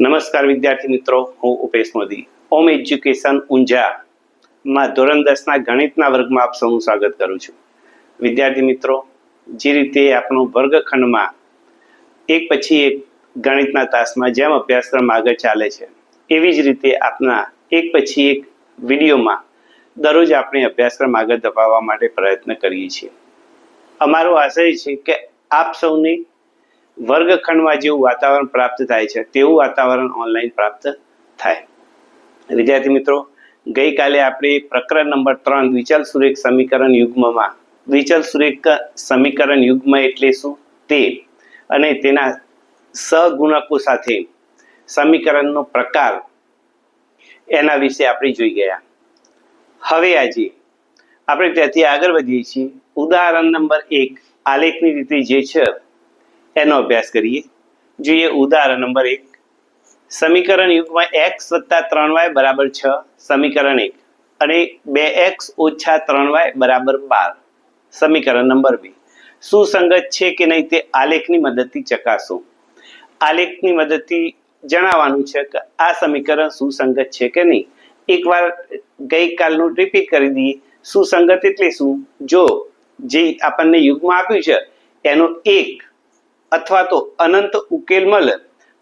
નમસ્કાર વિદ્યાર્થી મિત્રો, હું ઉપેશ મોદી. ઓમ એજ્યુકેશન ઊંઝા માં ધોરણ દસના ગણિતના વર્ગમાં આપ સૌનું સ્વાગત કરું છું. વિદ્યાર્થી મિત્રો, જે રીતે આપણો વર્ગખંડમાં એક પછી એક ગણિતના તાસમાં જેમ અભ્યાસક્રમ આગળ ચાલે છે, એવી જ રીતે આપના એક પછી એક વિડીયોમાં દરરોજ આપણે અભ્યાસક્રમ આગળ ધપાવવા માટે પ્રયત્ન કરીએ છીએ. અમારો આશય છે કે આપ સૌને વર્ગખંડમાં જેવું વાતાવરણ પ્રાપ્ત થાય છે, તેવું વાતાવરણ ઓનલાઈન પ્રાપ્ત થાય. વિદ્યાર્થી મિત્રો, ગઈકાલે આપણે પ્રકરણ નંબર ત્રણ, દ્વિચલ સુરેખ સમીકરણ યુગ્મમાં, દ્વિચલ સુરેખ સમીકરણ યુગ્મ એટલે શું? તે અને તેના સગુણકો સાથે સમીકરણનો પ્રકાર એના વિશે આપણે જોઈ ગયા. હવે આજે આપણે ત્યાંથી આગળ વધીએ છીએ. ઉદાહરણ નંબર એક, આલેખની રીતે જે છે એનો અભ્યાસ કરીએ. જોઈએ ઉદાહરણ નંબર એક. સમીકરણ યુગમાં એક્સ વત્તા ત્રણ વાય બરાબર છ. સમીકરણ એક. અને બે એક્સ ઓછા ત્રણ વાય બરાબર બાર. સમીકરણ નંબર બે. સુસંગત છે કે નહીં તે આલેખની મદદથી ચકાસો. આલેખની મદદથી જણાવવાનું છે કે આ સમીકરણ સુસંગત છે કે નહીં. એકવાર ગઈકાલનું રિપીટ કરી દઈએ. સુસંગત એટલે શું? જો જે આપણને યુગમાં આપ્યું છે, એનો એક અથવા તો અનંત ઉકેલ મળે,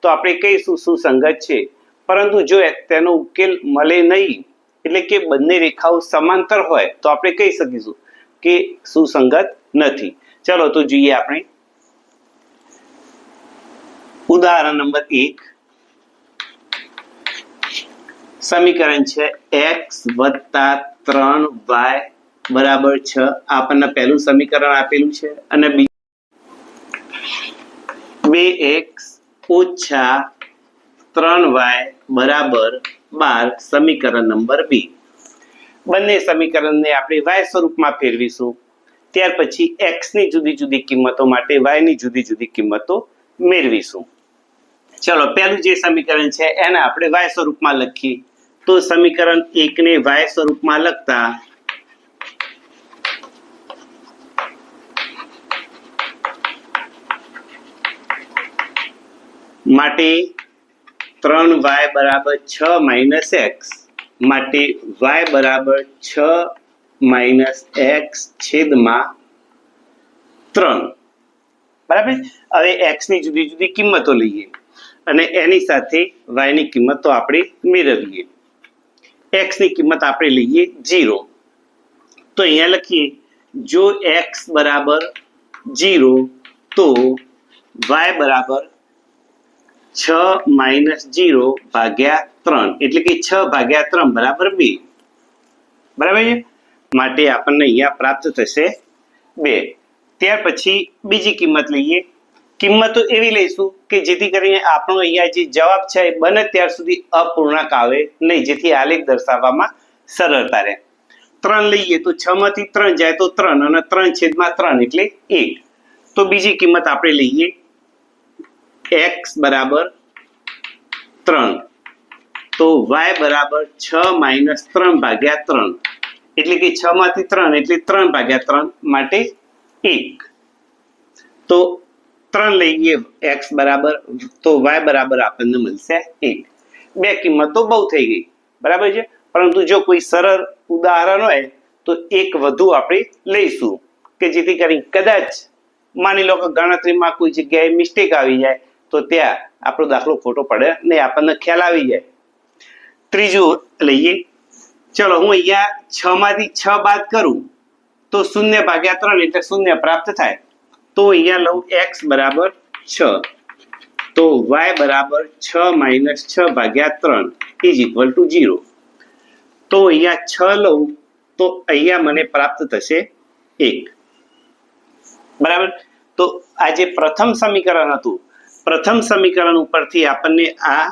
તો આપણે કહીશું સુસંગત છે. પરંતુ જો તેનો ઉકેલ મળે નહીં, એટલે કે બંને રેખાઓ સમાંતર હોય, તો આપણે કહી શકીશું કે સુસંગત નથી. ચલો તો જોઈએ આપણે. ઉદાહરણ નંબર એક. સમીકરણ છે એક્સ વત્તા ત્રણ વાય બરાબર છ. આપણને પહેલું સમીકરણ આપેલું છે અને બે એક્સ ઓછા ત્રણ વાય બરાબર બાર સમીકરણ નંબર બી. બંને સમીકરણને આપણે વાય સ્વરૂપમાં ફેરવીશું. ત્યાર પછી એક્સની જુદી જુદી કિંમતો માટે વાયની જુદી જુદી કિંમતો મેળવીશું. ચલો, પહેલું જે સમીકરણ છે એને આપણે વાય સ્વરૂપમાં લખીએ. તો સમીકરણ એકને વાય સ્વરૂપમાં લખતા માટે ત્રણ વાય બરાબર છ માઇનસ એક્સ માટે વાય બરાબર છ માઇનસ એક્સ છેદમાં ત્રણ. બરાબર? હવે એક્સની જુદી જુદી કિંમતો લઈએ અને એની સાથે વાયની કિંમતો આપણે મેળવીએ. એક્સની કિંમત આપણે લઈએ જીરો તો અહીંયા લખીએ, જો એક્સ બરાબર જીરો તો વાય બરાબર છ માઇનસ જીરો ભાગ્યા ત્રણ. એટલે કે છ ભાગ્યા ત્રણ બરાબર બે. બરાબર છે? માટે આપણને અહીંયા પ્રાપ્ત થશે બે. ત્યાર પછી બીજી કિંમત લઈએ. કિંમતો એવી લઈશું કે જેથી કરીને આપણો અહીંયા જે જવાબ છે એ બને ત્યાર સુધી અપૂર્ણાંક આવે, નહીં, જેથી આલેખ દર્શાવવામાં સરળતા રહે. ત્રણ લઈએ તો છ માંથી ત્રણ જાય તો ત્રણ અને ત્રણ છેદમાં ત્રણ એટલે એક. તો બીજી કિંમત આપણે લઈએ એક્સ બરાબર ત્રણ. તો વાય બરાબર છ માઇનસ ત્રણ ભાગ્યા ત્રણ. એટલે કે છ માંથી ત્રણ, એટલે ત્રણ ભાગ્યા ત્રણ માટે એક. તો ત્રણ લઈએ એક્સ બરાબર, તો વાય બરાબર આપણને મળશે એક. બે કિંમતો બહુ થઈ ગઈ. બરાબર છે? પરંતુ જો કોઈ સરળ ઉદાહરણ હોય, તો એક વધુ આપણે લઈશું. કે જેથી કરી કદાચ માની લો કે ગણતરીમાં કોઈ જગ્યાએ મિસ્ટેક આવી જાય તો ત્યાં આપણો દાખલો ખોટો પડે નહીં આપણને ખ્યાલ આવી જાય. ત્રીજું લઈએ. ચલો હું અહીંયા છ માંથી છ બાદ કરું તો શૂન્ય ભાગ્યા ત્રણ એટલે શૂન્ય પ્રાપ્ત થાય. તો અહીંયા લઉં એક્સ બરાબર છ. તો વાય બરાબર છ માઇનસ છ ભાગ્યા ત્રણ ઇઝ ઇક્વલ ટુ જીરો તો અહીંયા છ લઉં તો અહીંયા મને પ્રાપ્ત થશે એક. બરાબર? તો આ જે પ્રથમ સમીકરણ હતું પ્રથમ સમીકરણ ઉપરથી આપણને આ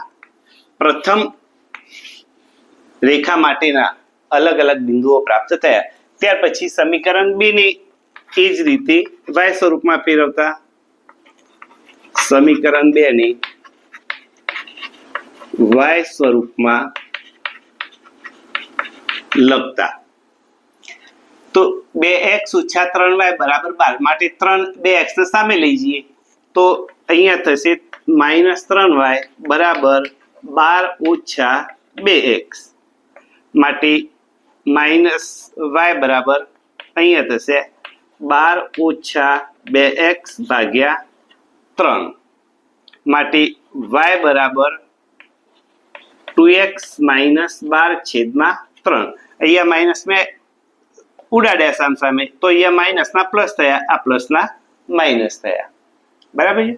પ્રથમ રેખા માટેના અલગ અલગ બિંદુઓ પ્રાપ્ત થયા. ત્યાર પછી સમીકરણ બે ને એ જ રીતે વાય સ્વરૂપમાં ફેરવતા સમીકરણ બે ને વાય સ્વરૂપમાં લખતા. તો બે એક્સ ઓછા ત્રણ વાય બરાબર બાર. માટે ત્રણ બે એક્સ સામે લઈ જઈએ. તો અહીંયા થશે માઇનસ ત્રણ વાય બરાબર બાર ઓછા બે એક્સ. માટે માઇનસ વાય બરાબર અહીંયા થશે બાર ઓછા બે એક્સ ભાગ્યા ત્રણ. માટે વાય બરાબર ટુ એક્સ માઇનસ બાર છેદમાં ત્રણ. અહીંયા માઇનસ મેં ઉડાડ્યા સામ સામે. તો અહીંયા માઇનસના પ્લસ થયા, આ પ્લસના માઇનસ થયા. બરાબર છે?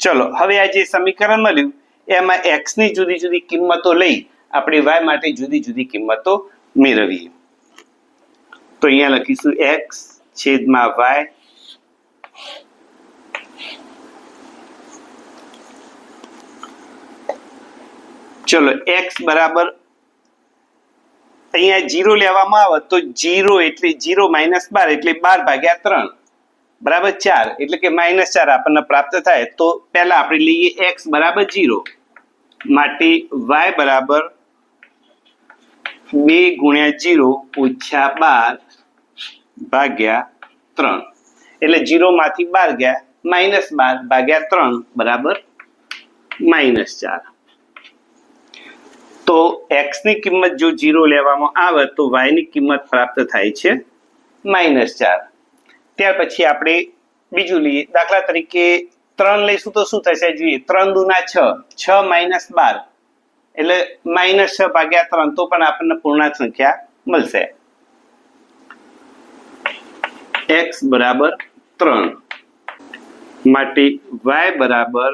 ચલો, હવે આ જે સમીકરણ મળ્યું, એમાં એક્સની જુદી જુદી કિંમતો લઈ આપણે વાય માટે જુદી જુદી કિંમતો મેળવીએ. તો અહીંયા લખીશું એક્સ છેદમાં વાય ચલો એક્સ બરાબર અહીંયા જીરો લેવામાં આવે તો જીરો એટલે જીરો માઇનસ બાર એટલે બાર ભાગ્યા ત્રણ. બરાબર ચાર, એટલે કે માઇનસ ચાર આપણને પ્રાપ્ત થાય, તો પહેલા આપણે લઈએ એક્સ બરાબર જીરો માટે વાય બરાબર બે ગુણ્યા જીરો ઓછા બાર ભાગ્યા ત્રણ. એટલે જીરો માંથી બાર ગયા માઇનસ બાર ભાગ્યા ત્રણ બરાબર માઇનસ ચાર. તો એક્સની કિંમત જો જીરો લેવામાં આવે, તો વાયની કિંમત પ્રાપ્ત થાય છે માઇનસ ચાર. ત્યાર પછી આપણે બીજું લઈએ. દાખલા તરીકે ત્રણ લઈશું તો શું થશે જોઈએ? ત્રણ દુના છ. છ માઇનસ બાર. એટલે માઇનસ છ ભાગ્યા ત્રણ તો પણ આપણને પૂર્ણાંક સંખ્યા મળશે. એક્સ બરાબર ત્રણ. માટે વાય બરાબર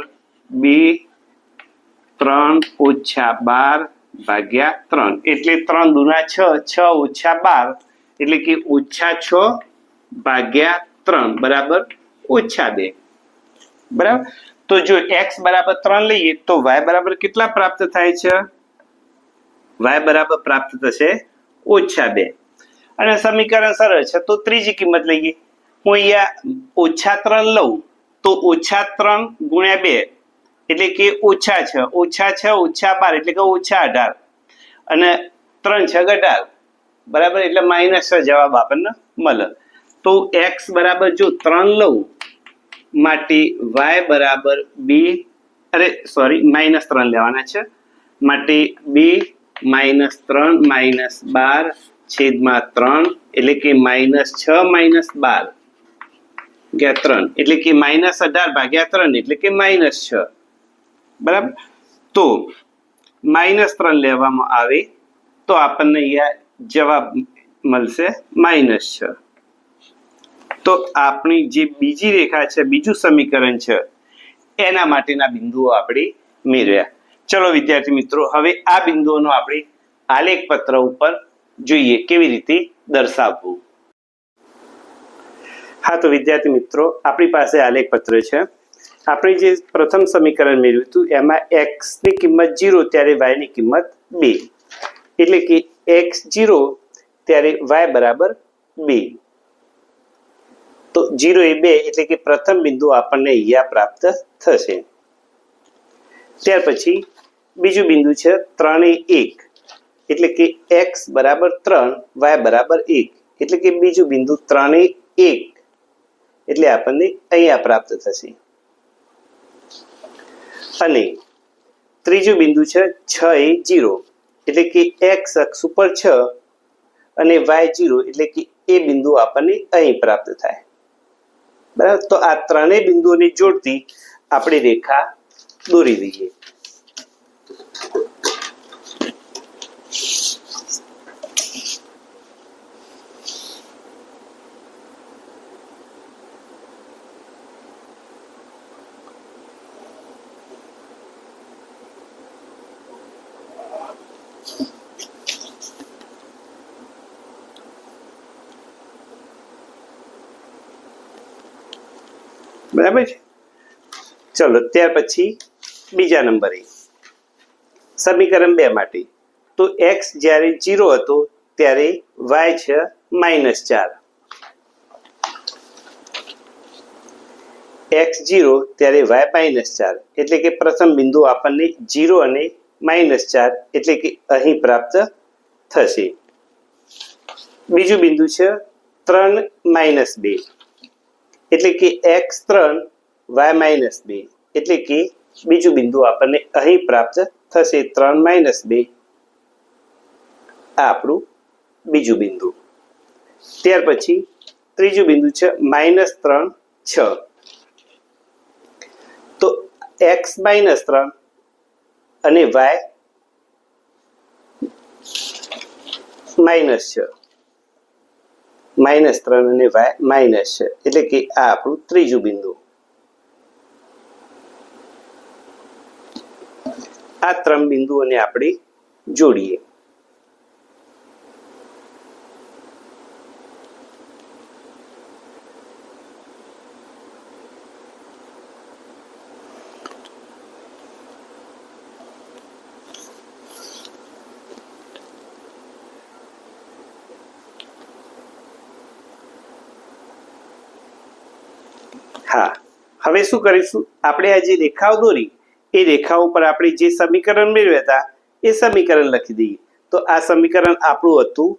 બે, ત્રણ ઓછા બાર ભાગ્યા ત્રણ. એટલે ત્રણ દુના છ છ ઓછા બાર. એટલે કે ઓછા છ ભાગ્યા ત્રણ, બરાબર? ઓછા બે. બરાબર? તો જો એક્સ બરાબર ત્રણ લઈએ, તો વાય બરાબર કેટલા પ્રાપ્ત થાય છે? વાય બરાબર પ્રાપ્ત થશે ઓછા બે. અને સમીકરણ સરળ છે, તો ત્રીજી કિંમત લઈએ. હું અહીંયા ઓછા ત્રણ લઉં, તો ઓછા ત્રણ ગુણ્યા બે, એટલે કે ઓછા છ. ઓછા છ, ઓછા બાર, એટલે કે ઓછા અઢાર. અને ત્રણ છ અઢાર. બરાબર? એટલે માઇનસ જવાબ આપણને મળે. તો એક્સ બરાબર જો ત્રણ લઉં, માટે વાય બરાબર બે, અરે સોરી માઇનસ ત્રણ લેવાના છે. માટે બે માઇનસ ત્રણ માઇનસ બાર, છેદમાં ત્રણ, એટલે કે માઇનસ છ માઇનસ બાર. ભાગ્યા ત્રણ, એટલે કે માઇનસ અઢાર ભાગ્યા ત્રણ, એટલે કે માઇનસ છ. બરાબર? તો માઇનસ ત્રણ લેવામાં આવે, તો આપણને અહીંયા જવાબ મળશે માઇનસ છ. તો આપણી જે બીજી રેખા છે, બીજું સમીકરણ છે, એના માટેના બિંદુઓ આપણે મેળવ્યા. ચલો વિદ્યાર્થી મિત્રો, હવે આ બિંદુઓનો આપણે આલેખ પત્ર ઉપર જોઈએ કેવી રીતે દર્શાવવું. હા, તો વિદ્યાર્થી મિત્રો, આપણી પાસે આલેખ પત્ર છે. આપણે જે પ્રથમ સમીકરણ મેળવ્યું હતું, એમાં એક્સની કિંમત જીરો ત્યારે વાયની કિંમત બે. એટલે કે એક્સ જીરો ત્યારે વાય બરાબર બે. તો જીરો એ બે એટલે કે પ્રથમ બિંદુ આપણને અહીંયા પ્રાપ્ત થશે. ત્યાર પછી બીજું બિંદુ છે ત્રણે એક, એટલે કે એક્સ બરાબર ત્રણ વાય બરાબર એક, એટલે કે બીજું બિંદુ ત્રણે એક, એટલે આપણને અહીંયા પ્રાપ્ત થશે. અને ત્રીજું બિંદુ છે છ એ જીરો, એટલે કે એક્સ અક્ષ ઉપર છ અને વાય જીરો, એટલે કે એ બિંદુ આપણને અહીં પ્રાપ્ત થાય. બરાબર? તો આ ત્રણેય બિંદુઓને જોડતી આપણે રેખા દોરી દઈએ. બરાબર છે? ચલો, ત્યાર પછી બીજા નંબરે. સમીકરણ બે માટે. તો એક્સ જ્યારે જીરો હતો, ત્યારે વાય છે માઇનસ ચાર. એક્સ જીરો ત્યારે વાય માઇનસ ચાર. એટલે કે પ્રથમ બિંદુ આપણને જીરો અને માઇનસ ચાર, એટલે કે અહીં પ્રાપ્ત થશે. બીજું બિંદુ છે ત્રણ માઇનસ બે. એટલે કે એક્સ ત્રણ વાય માઇનસ બે. એટલે કે બીજું બિંદુ આપણને અહીં પ્રાપ્ત થશે ત્રણ માઇનસ બે. આ આપણું બીજું બિંદુ. ત્યાર પછી ત્રીજું બિંદુ છે માઇનસ ત્રણ છ. તો એક્સ માઇનસ ત્રણ અને વાય માઇનસ છ. માઇનસ ત્રણ અને વાય માઇનસ છે. એટલે કે આ આપણું ત્રીજું બિંદુ. આ ત્રણ બિંદુઓને આપણે જોડીએ હા હવે શું કરીશું? આપણે આ જે રેખાઓ દોરી, એ રેખાઓ પર આપણે જે સમીકરણ મેળવ્યા હતા, એ સમીકરણ લખી દઈએ. તો આ સમીકરણ આપણું હતું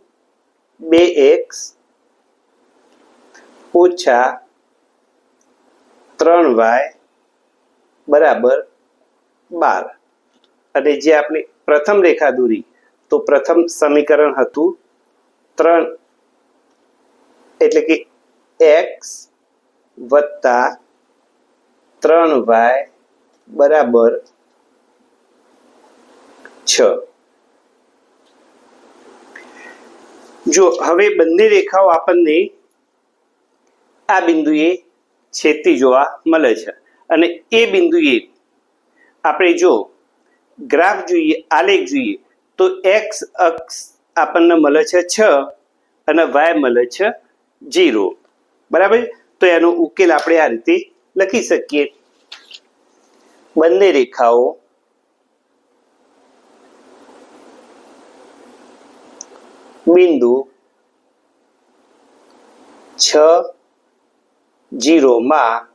બે એક્સ ઓછા ત્રણ વાય બરાબર બાર. અને જે આપણે પ્રથમ રેખા દોરી, તો પ્રથમ સમીકરણ હતું ત્રણ, એટલે કે એક્સ વત્તા ત્રણ વાય બરાબર છ. જો હવે બંને રેખાઓ આપણને આ બિંદુએ છેદતી જોવા મળે છે અને એ બિંદુએ આપણે જો ગ્રાફ જોઈએ, આલેખ જોઈએ, તો એક્સ અક્ષ આપણને મળે છે છ અને વાય મળે છે જીરો બરાબર? તો એનો ઉકેલ આપણે આ રીતે લખી શકીએ. બંને રેખાઓ બિંદુ છ જીરોમાં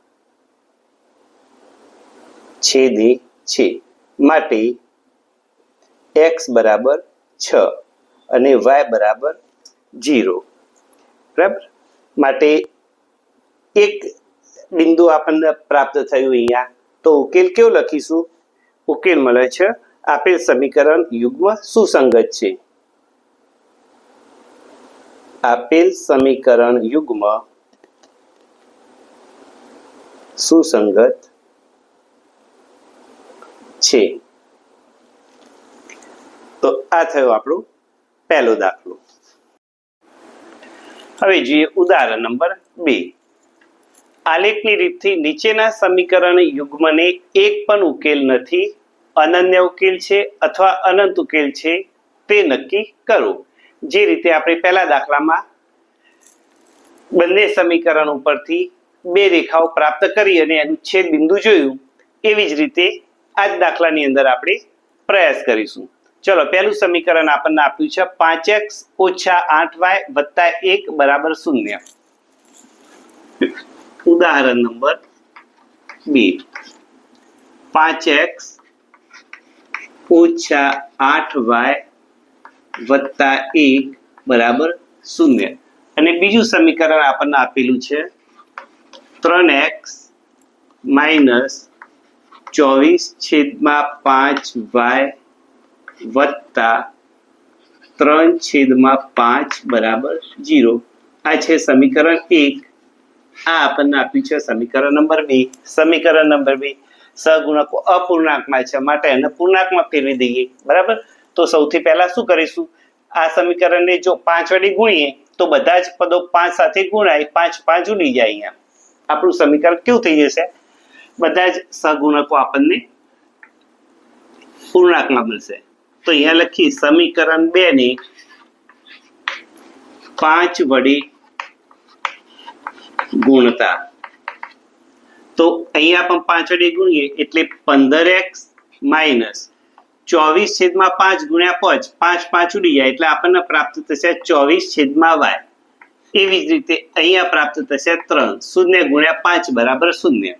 છેદે છે. માટે એક્સ બરાબર છ અને વાય બરાબર જીરો. બરાબર? માટે એક બિંદુ આપણને પ્રાપ્ત થયું અહીંયા. તો ઉકેલ કેવો લખીશું? ઉકેલ મળે છે આપેલ સમીકરણ યુગ્મ સુસંગત છે. આપેલ સમીકરણ યુગ્મ સુસંગત છે. તો આ થયો આપણો પહેલો દાખલો. હવે જોઈએ ઉદાહરણ નંબર બે. આલેખની રીતથી નીચેના સમીકરણ યુગ્મને એક પણ ઉકેલ નથી. અનન્ય ઉકેલ છે અથવા અનંત ઉકેલ છે તે નક્કી કરો. જે રીતે આપણે પહેલા દાખલામાં બંને સમીકરણ ઉપરથી બે રેખાઓ પ્રાપ્ત કરી અને એનું છેદ બિંદુ જોયું, એવી જ રીતે આ જ દાખલાની અંદર આપણે પ્રયાસ કરીશું. ચલો, પહેલું સમીકરણ આપણને આપ્યું છે પાંચ એક્સ ઓછા આઠ વાય વત્તા એક બરાબર શૂન્ય. ઉદાહરણ નંબર બે પાંચ એક્સ ઓછા આઠ વાય વત્તા એક બરાબર શૂન્ય. અને બીજું સમીકરણ આપણને આપેલું છે ત્રણ એક્સ માઇનસ ચોવીસ છેદમાં પાંચ વાય વત્તા ત્રણ છેદમાં પાંચ બરાબર જીરો. આ છે સમીકરણ એક. આ આપણને આપ્યું છે સમીકરણ નંબર બે. સમીકરણ નંબર બે. સહગુણકો અપૂર્ણાંકમાં છે માટે એને પૂર્ણાંકમાં ફેરવી દઈએ. બરાબર? તો સૌથી પહેલા શું કરીશું? આ સમીકરણને જો પાંચ વડે ગુણીએ, તો બધા જ પદો પાંચ સાથે ગુણાય, પાંચ પાંચ ઉડી જાય અહીંયા. આપણું સમીકરણ કેવું થઈ જશે? બધા જ સહગુણકો આપણને પૂર્ણાંકમાં મળશે. તો અહીંયા લખી સમીકરણ બે ને પાંચ વડે ગુણતા તો અહીંયા પણ પાછળ ગુણીએ એટલે પંદર એક્સ માઇનસ ચોવીસ છેદમાં પાંચ ગુણ્યા પાંચ પાંચ પાંચ ઉડી જાય એટલે આપણને પ્રાપ્ત થશે ચોવીસ છેદમાં વાય. એવી જ રીતે અહીંયા પ્રાપ્ત થશે ત્રણ, શૂન્ય ગુણ્યા પાંચ બરાબર શૂન્ય.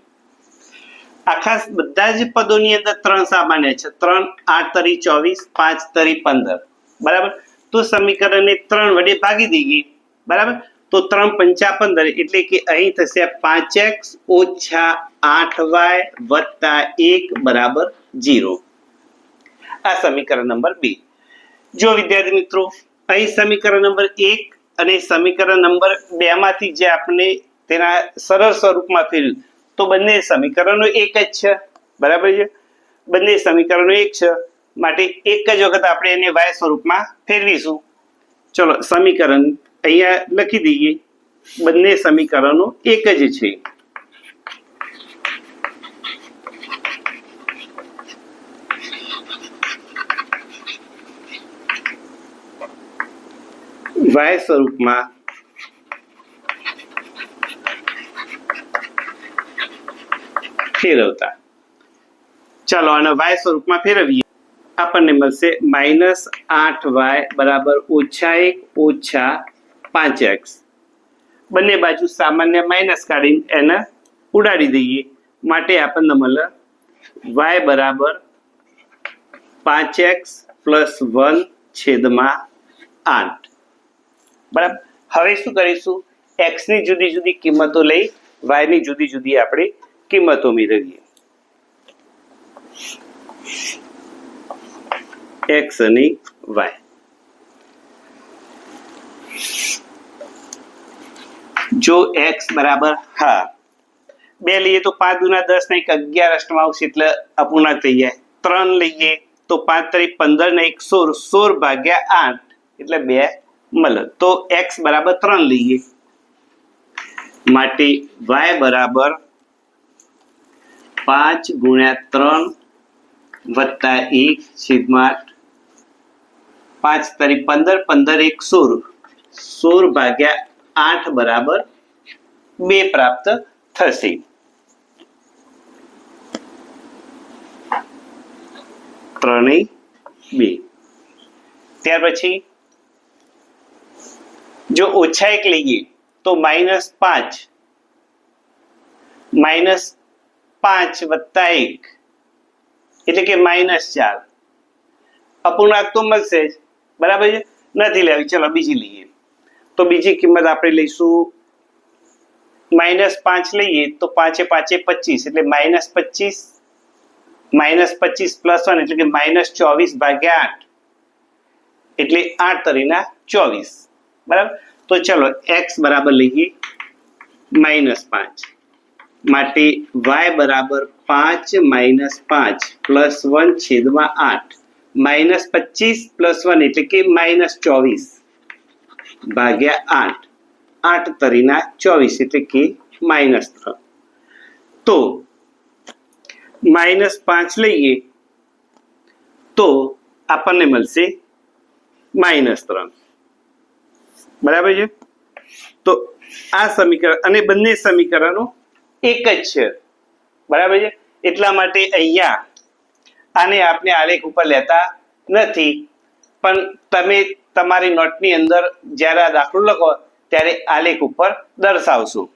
આખા બધા જ પદોની અંદર ત્રણ સામાન્ય છે. ત્રણ, આઠ તરી ચોવીસ, પાંચ તરી પંદર. બરાબર? તો સમીકરણને ત્રણ વડે ભાગી દઈએ. બરાબર? તો ત્રણ પંચા એટલે કે અહીં થશે પાંચ એક્સ ઓછા આઠ વાય વત્તા એક બરાબર જીરો. આ સમીકરણ નંબર બે. જો વિદ્યાર્થી મિત્રો, અહીં સમીકરણ નંબર એક અને સમીકરણ નંબર બે માંથી જે આપણે તેના સરળ સ્વરૂપમાં ફેર્યું, તો બંને સમીકરણો એક જ છે. બરાબર છે? બંને સમીકરણો એક છે. માટે એક જ વખત આપણે એને વાય સ્વરૂપમાં ફેરવીશું. ચલો, સમીકરણ અહીંયા લખી દઈએ. બંને સમીકરણો એક જ છે. વાય સ્વરૂપમાં ફેરવતા. ચાલો આને વાય સ્વરૂપમાં ફેરવીએ. આપણને મળશે માઇનસ આઠ વાય બરાબર ઓછા એક ઓછા પાંચ એક્સ. બંને બાજુ સામાન્ય માઇનસ કાઢીને એને ઉડાડી દઈએ. માટે આપણને મળે વાય બરાબર પાંચ એક્સ પ્લસ વન છેદમાં આઠ. બરાબર? હવે શું કરીશું? એક્સની જુદી જુદી કિંમતો લઈ વાયની જુદી જુદી આપણે કિંમતો મેળવીએ. એક્સ અને વાય જો એક્સ બરાબર હા બે લઈએ તો પાંચ દુના દસ ને એક અગિયાર અષ્ટમાં આવશે એટલે અપૂર્ણાંક થઈ જાય. ત્રણ લઈએ તો પાંચ તારીખ પંદર ને એક સોળ સોળ ભાગ્યા આઠ, એટલે બે મળે તો એક્સ બરાબર ત્રણ લઈએ. માટે વાય બરાબર પાંચ ગુણ્યા ત્રણ વત્તા એક છેદમાં આઠ. પાંચ તારીખ પંદર પંદર એક સોળ. સોળ ભાગ્યા આઠ બરાબર બે પ્રાપ્ત થશે. ત્રણેય બે. ત્યાર પછી જો ઓછા એક લઈએ તો માઇનસ પાંચ. માઇનસ પાંચ વત્તા એક. એટલે કે માઇનસ ચાર. અપૂર્ણાંક તો મળશે જ. બરાબર છે? નથી લેવી. ચલો બીજી લઈએ. તો બીજી કિંમત આપણે લઈશું. માઇનસ પાંચ લઈએ તો પાંચે પાંચે પચીસ, એટલે માઇનસ પચીસ માઇનસ પચીસ પ્લસ વન, એટલે કે માઇનસ ચોવીસ ભાગ્યા આઠ. એટલે આઠ તરીના ચોવીસ. બરાબર? તો ચલો એક્સ બરાબર લઈએ. માઇનસ પાંચ. માટે વાય બરાબર પાંચ માઇનસ પાંચ પ્લસ વન છેદમાં આઠ. માઇનસ પચીસ પ્લસ વન એટલે કે માઇનસ ચોવીસ. ભાગ્યા આઠ. આઠ તરીના ચોવીસ એટલે કે માઇનસ ત્રણ. તો માઇનસ પાંચ લઈએ. તો આપણને મળશે માઇનસ ત્રણ. બરાબર છે? તો આ સમીકરણ અને બંને સમીકરણો એક જ છે. બરાબર છે? એટલા માટે અહીંયા આને આપણે આલેખ ઉપર લેતા નથી. પણ તમે તમારી નોટની અંદર જ્યારે આ દાખલો લખો, ત્યારે આલેખ ઉપર દર્શાવશું.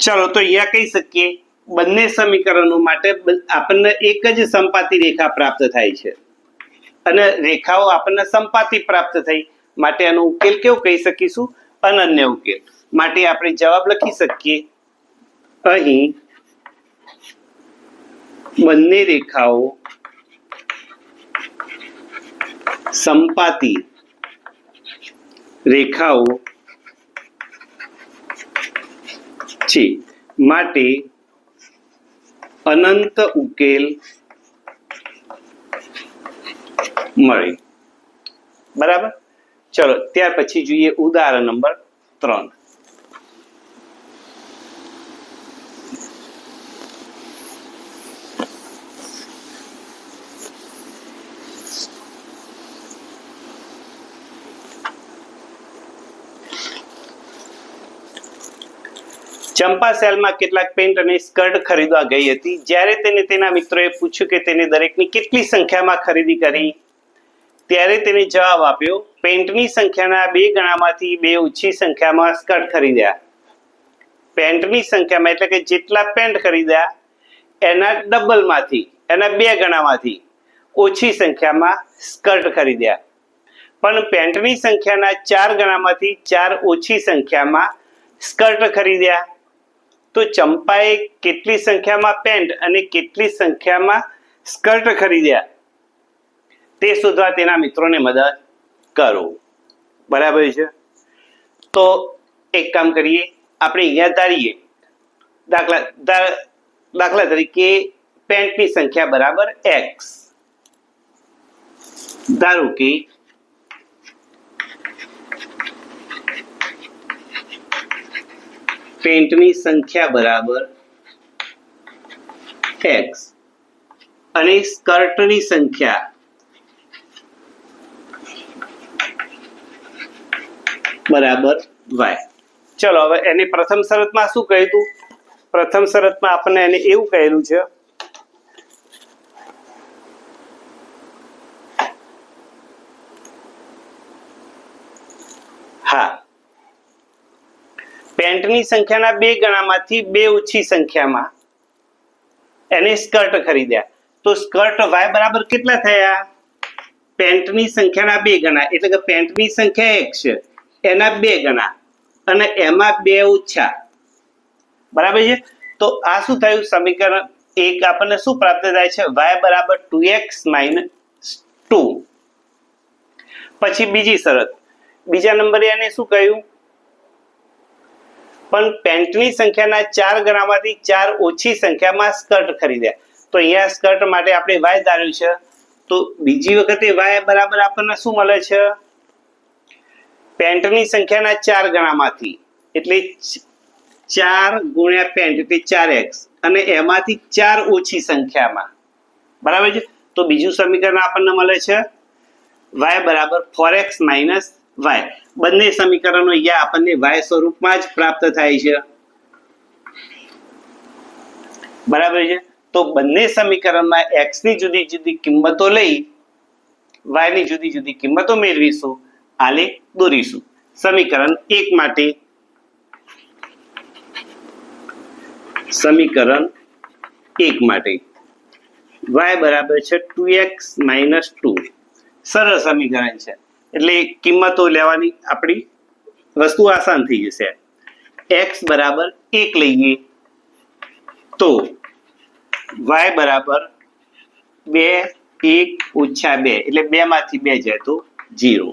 ચલો, તો અહીંયા કહી શકીએ, બંને સમીકરણો માટે આપણને એક જ સંપાતી રેખા પ્રાપ્ત થાય છે. અને રેખાઓ આપણને સંપાતી પ્રાપ્ત થઈ, માટે આનો ઉકેલ કેવો કહી શકીશું? અનન્ય ઉકેલ. માટે આપણે જવાબ લખી શકીએ, અહીં બંને રેખાઓ સંપાતી રેખાઓ છે. માટે અનંત ઉકેલ મળે. બરાબર? ચલો, ત્યાર પછી જોઈએ ઉદાહરણ નંબર ત્રણ. ચંપા સેલમાં કેટલાક પેન્ટ અને સ્કર્ટ ખરીદવા ગઈ હતી. જ્યારે તેને તેના મિત્રોએ પૂછ્યું કે તેને દરેકની કેટલી સંખ્યામાં ખરીદી કરી, ત્યારે તેને જવાબ આપ્યો, પેન્ટની સંખ્યાના બે ગણામાંથી બે ઓછી સંખ્યામાં સ્કર્ટ ખરીદ્યા. પેન્ટની સંખ્યામાં એટલે કે જેટલા પેન્ટ ખરીદ્યા, એના ડબલમાંથી, એના બે ગણામાંથી ઓછી સંખ્યામાં સ્કર્ટ ખરીદ્યા. પણ પેન્ટની સંખ્યાના ચાર ગણામાંથી ચાર ઓછી સંખ્યામાં સ્કર્ટ ખરીદ્યા. તો ચંપાએ કેટલી સંખ્યામાં પેન્ટ અને કેટલી સંખ્યામાં સ્કર્ટ ખરીદ્યા? તે શોધવા તેના મિત્રોને મદદ કરો. બરાબર છે? તો એક કામ કરીએ. આપણે અહીંયા ધારીએ. દાખલા દાખલા તરીકે પેન્ટની સંખ્યા બરાબર એક્સ ધારો કે પેન્ટની સંખ્યા બરાબર એક્સ અને સ્કર્ટની સંખ્યા બરાબર વાય ચલો, હવે એની પ્રથમ શરતમાં શું કહ્યું પ્રથમ શરતમાં આપણને એને એવું કહેલું છે હા પેન્ટની સંખ્યાના બે ગણામાંથી બે ઓછી સંખ્યામાં. એને સ્કર્ટ ખરીદ્યા. તો સ્કર્ટ વાય બરાબર કેટલા થયા? પેન્ટની સંખ્યાના બે ગણા. એટલે કે પેન્ટની સંખ્યા એક છે. એના બે ગણા. અને એમાં બે ઓછા. બરાબર છે? તો આ શું થયું? સમીકરણ એક આપણને શું પ્રાપ્ત થાય છે? વાય બરાબર ટુ એક્સ માઇનસ ટુ. પછી બીજી શરત. બીજા નંબરે એને શું કહ્યું? પણ પેન્ટની સંખ્યાના ચાર ગણામાંથી ચાર ઓછી સંખ્યામાં સ્કર્ટ ખરીદ્યા. તો અહીંયા સ્કર્ટ માટે આપણે વાય ધાર્યું છે. તો બીજી વખતે વાય બરાબર આપણને શું મળે છે? પેન્ટની સંખ્યાના ચાર ગણામાંથી. એટલે ચાર ગુણ્યા પેન્ટ એટલે ચાર એક્સ. અને એમાંથી ચાર ઓછી સંખ્યામાં. બરાબર છે? તો બીજું સમીકરણ આપણને મળે છે. વાય બરાબર ફોર એક્સ માઇનસ વાય બંને સમીકરણો અહીંયા આપણને વાય સ્વરૂપમાં જ પ્રાપ્ત થાય છે. બરાબર છે? તો બંને સમીકરણમાં એક્સની જુદી જુદી કિંમતો લઈ વાયની જુદી જુદી કિંમતો મેળવીશું આલે દોરીશું. સમીકરણ એક માટે. સમીકરણ એક માટે. વાય બરાબર છે ટુ એક્સ માઇનસ ટુ સરળ સમીકરણ છે. એટલે કિંમતો લેવાની આપણી વસ્તુ આસાન થઈ જશે. એક્સ બરાબર એક લઈએ તો વાય બરાબર બે, એક ઓછા બે, એટલે બે માંથી બે જાય તો જીરો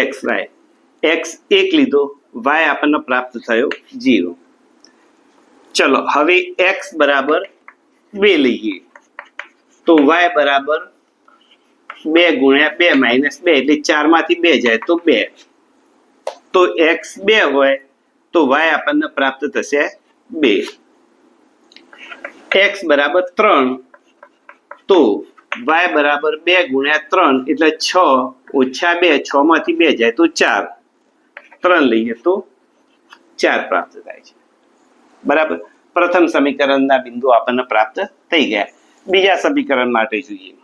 એક્સ વાય એક્સ એક લીધો વાય આપણને પ્રાપ્ત થયો જીરો ચલો, હવે એક્સ બરાબર બે લઈએ. તો વાય બરાબર બે ગુણ્યા બે માઇનસ બે એટલે ચારમાંથી બે જાય તો બે. તો એક્સ બે હોય તો વાય આપણને પ્રાપ્ત થશે બે. એક્સ બરાબર ત્રણ. તો વાય બરાબર બે ગુણ્યા ત્રણ એટલે છ ઓછા બે, છ માંથી બે જાય તો ચાર. ત્રણ લઈએ તો ચાર પ્રાપ્ત થાય છે. બરાબર? પ્રથમ સમીકરણના બિંદુ આપણને પ્રાપ્ત થઈ ગયા. બીજા સમીકરણ માટે જોઈએ.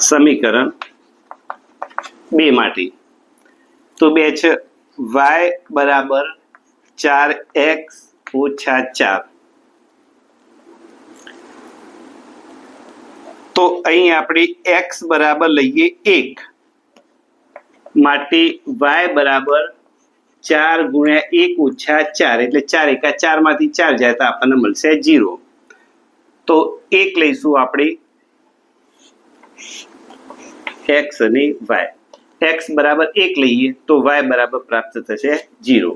સમીકરણ બે માટે. તો બે છે વાય બરાબર ચાર એક્સ ઓછા ચાર. તો અહીં આપણે એક્સ બરાબર લઈએ એક. માટે વાય બરાબર ચાર ગુણ્યા એક ઓછા ચાર એટલે ચાર એકા ચારમાંથી ચાર જાય તો આપણને મળશે જીરો તો એક લઈશું આપણે એક્સ અને વાય એક્સ બરાબર એક લઈએ તો વાય બરાબર પ્રાપ્ત થશે જીરો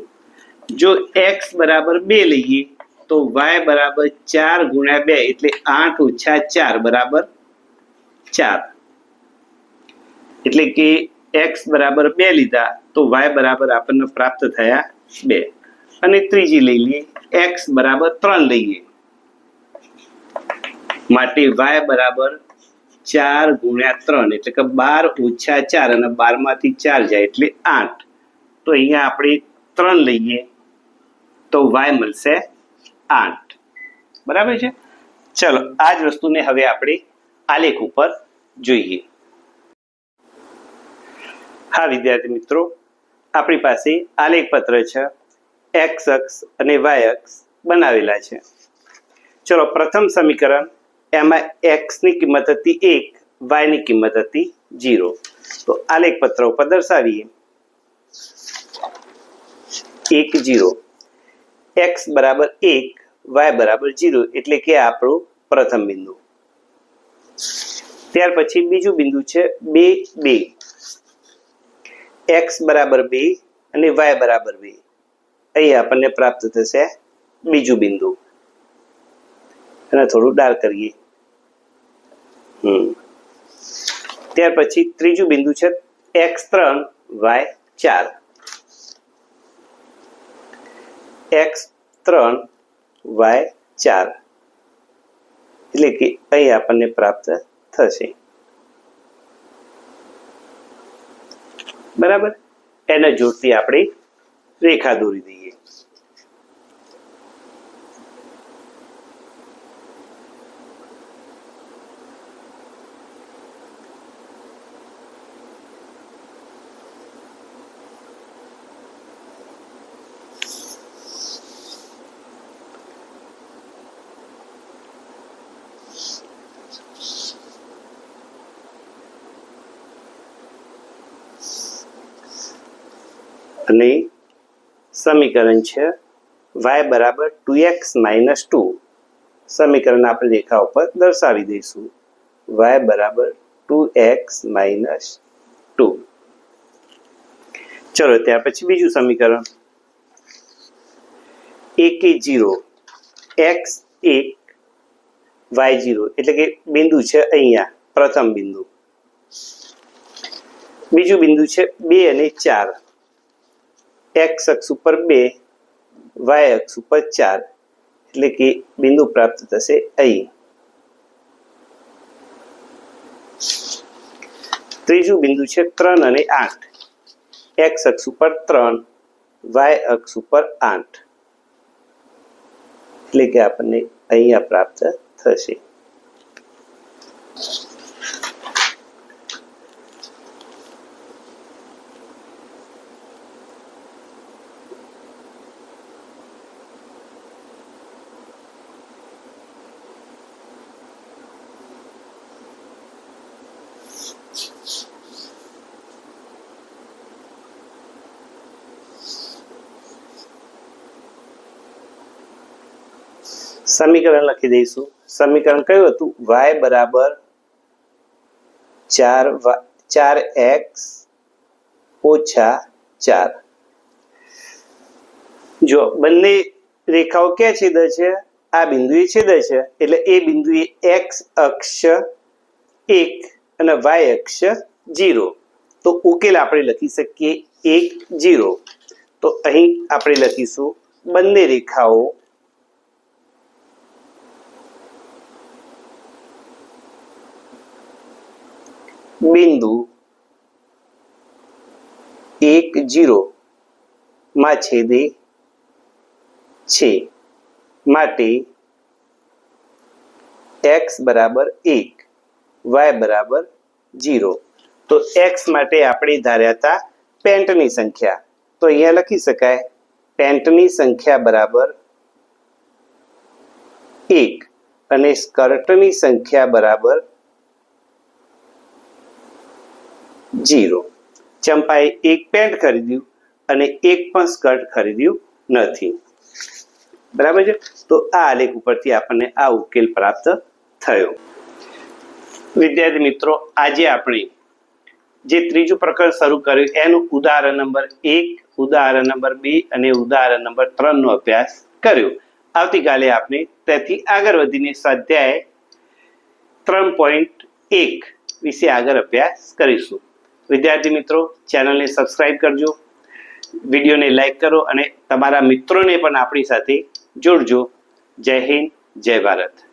જો એક્સ બરાબર બે લઈએ તો વાય બરાબર ચાર ગુણ્યા બે એટલે આઠ ઓછા ચાર બરાબર ચાર એટલે કે એક્સ બરાબર બે લીધા તો વાય બરાબર આપણને પ્રાપ્ત થયા બે. અને ત્રીજી લઈ લઈએ એક્સ બરાબર ત્રણ લઈએ. માટે વાય બરાબર ચાર ગુણ્યા ત્રણ, એટલે કે બાર ઓછા ચાર અને બારમાંથી ચાર જાય એટલે આઠ. તો અહીંયા આપણે ત્રણ લઈએ, તો વાય મળશે આઠ. બરાબર છે? ચલો, આ જ વસ્તુને હવે આપણે આલેખ ઉપર જોઈએ. હા, વિદ્યાર્થી મિત્રો આપણી પાસે આલેખ પત્ર છે એક્સ અક્ષ અને વાય અક્ષ બનાવેલા છે. ચલો, પ્રથમ સમીકરણ, એમાં એક્સની કિંમત હતી એક વાયની કિંમત હતી જીરો તો આલેખ પત્ર ઉપર દર્શાવીએ. એક જીરો એક્સ બરાબર એક વાય બરાબર જીરો એટલે કે આપણું પ્રથમ બિંદુ. ત્યાર પછી બીજું બિંદુ છે બે બે. એક્સ બરાબર બી અને વાય બરાબર બી. અહીં આપણને પ્રાપ્ત થશે બીજું બિંદુ. અને થોડું ડાર્ક કરીએ. હમ. ત્યાર પછી ત્રીજું બિંદુ છે એક્સ ત્રણ, વાય ચાર. એક્સ ત્રણ, વાય ચાર. એટલે કે અહીં આપણને પ્રાપ્ત થશે. બરાબર? એને જોડતી આપણે રેખા દોરી દઈએ. અને સમીકરણ છે. વાય બરાબર ટુ એક્સ માઇનસ ટુ સમીકરણ આપણે રેખા ઉપર દર્શાવી દઈશું. વાય બરાબર ટુ એક્સ માઇનસ ટુ ચલો, ત્યાર પછી બીજું સમીકરણ. એક એ જીરો એક્સ એક વાય જીરો એટલે કે બિંદુ છે અહીંયા, પ્રથમ બિંદુ. બીજું બિંદુ છે બે અને ચાર. એક્સ અક્ષ ઉપર બે વાય અક્ષ ઉપર ચાર, એટલે કે બિંદુ પ્રાપ્ત થશે અહીં. ત્રીજું બિંદુ છે ત્રણ અને આઠ. એક્સ અક્ષ ઉપર ત્રણ વાય અક્ષ ઉપર આઠ. એટલે કે આપણને અહીંયા પ્રાપ્ત થશે. સમીકરણ લખી દઈશું. સમીકરણ કયું હતું? વાય બરાબર ચાર ચાર એક્સ ઓછા ચાર. જો બંને રેખાઓ ક્યાં છેદે છે? આ બિંદુએ છેદે છે. એટલે એ બિંદુએ એક્સ અક્ષ એક અને વાય અક્ષ જીરો તો ઉકેલ આપણે લખી શકીએ એક જીરો તો અહીં આપણે લખીશું બંને રેખાઓ બિંદુ એક જીરો માં છેદે છે માટે એક્સ બરાબર એક વાય બરાબર જીરો. તો એક્સ માટે આપણે ધાર્યા હતા પેન્ટની સંખ્યા. તો અહીંયા લખી શકાય પેન્ટની સંખ્યા બરાબર એક અને સ્કર્ટની સંખ્યા બરાબર જીરો. ચંપાએ એક પેન્ટ ખરીદ્યું અને એક પણ સ્કર્ટ ખરીદ્યું નથી. બરાબર છે? તો આ આલેખ ઉપરથી આપણને આ ઉકેલ પ્રાપ્ત થયો. વિદ્યાર્થી મિત્રો, આજે આપણે જે ત્રીજું પ્રકરણ શરૂ કર્યું, એનું ઉદાહરણ નંબર એક, ઉદાહરણ નંબર બે અને ઉદાહરણ નંબર ત્રણનો અભ્યાસ કર્યો. આવતીકાલે આપણે તેથી આગળ વધીને સ્વાધ્યાય ત્રણ પોઈન્ટ એક વિશે આગળ અભ્યાસ કરીશું. વિદ્યાર્થી મિત્રો ચેનલને સબસ્ક્રાઇબ કરજો. વિડીયોને લાઈક કરો અને તમારા મિત્રોને પણ આપણી સાથે જોડજો. જય હિન્દ, જય ભારત.